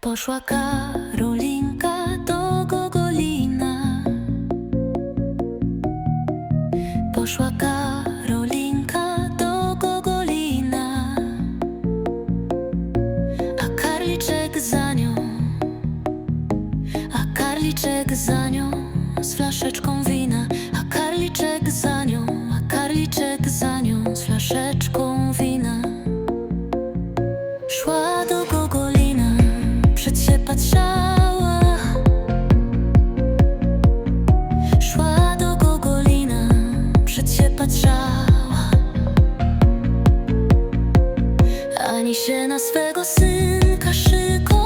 Poszła Karolinka do Gogolina. Poszła Karolinka do Gogolina. A karliczek za nią. A karliczek za nią z flaszeczką wina. A karliczek za nią. A karliczek za nią z flaszeczką wina. Szła do Gogolina, patrzała. Szła do Gogolina, przed się patrzała. Ani się na swego synka szykownego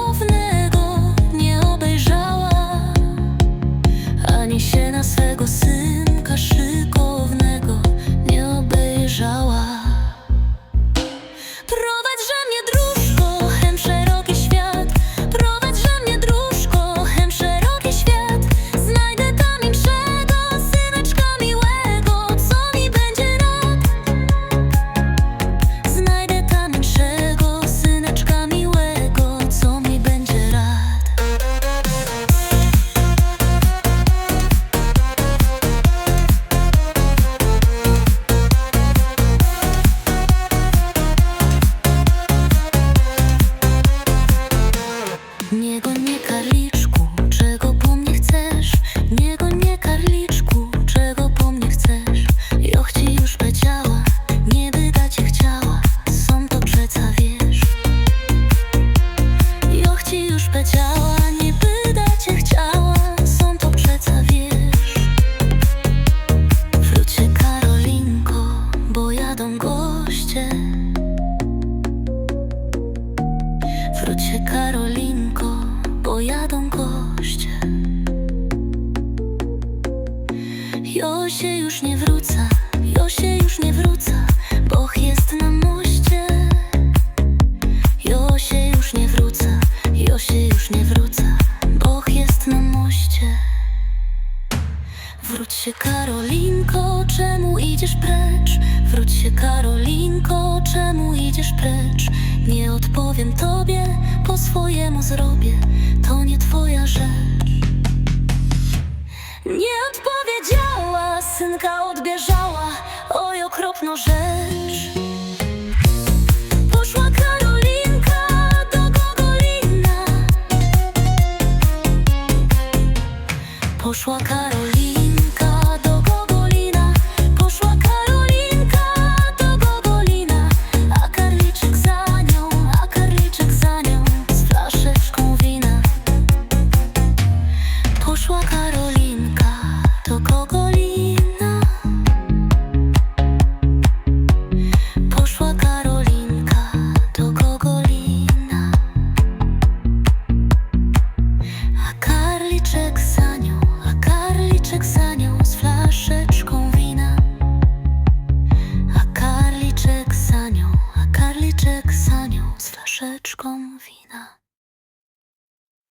Jo się już nie wróca, jo się już nie wróca, Boch jest na moście. Jo się już nie wróca, jo się już nie wróca, Boch jest na moście. Wróć się Karolinko, czemu idziesz precz? Wróć się Karolinko, czemu idziesz precz? Nie odpowiem tobie, po swojemu zrobię, to nie twoja rzecz. Nie odpowiedziała, synka odbierzała, oj okropno rzecz.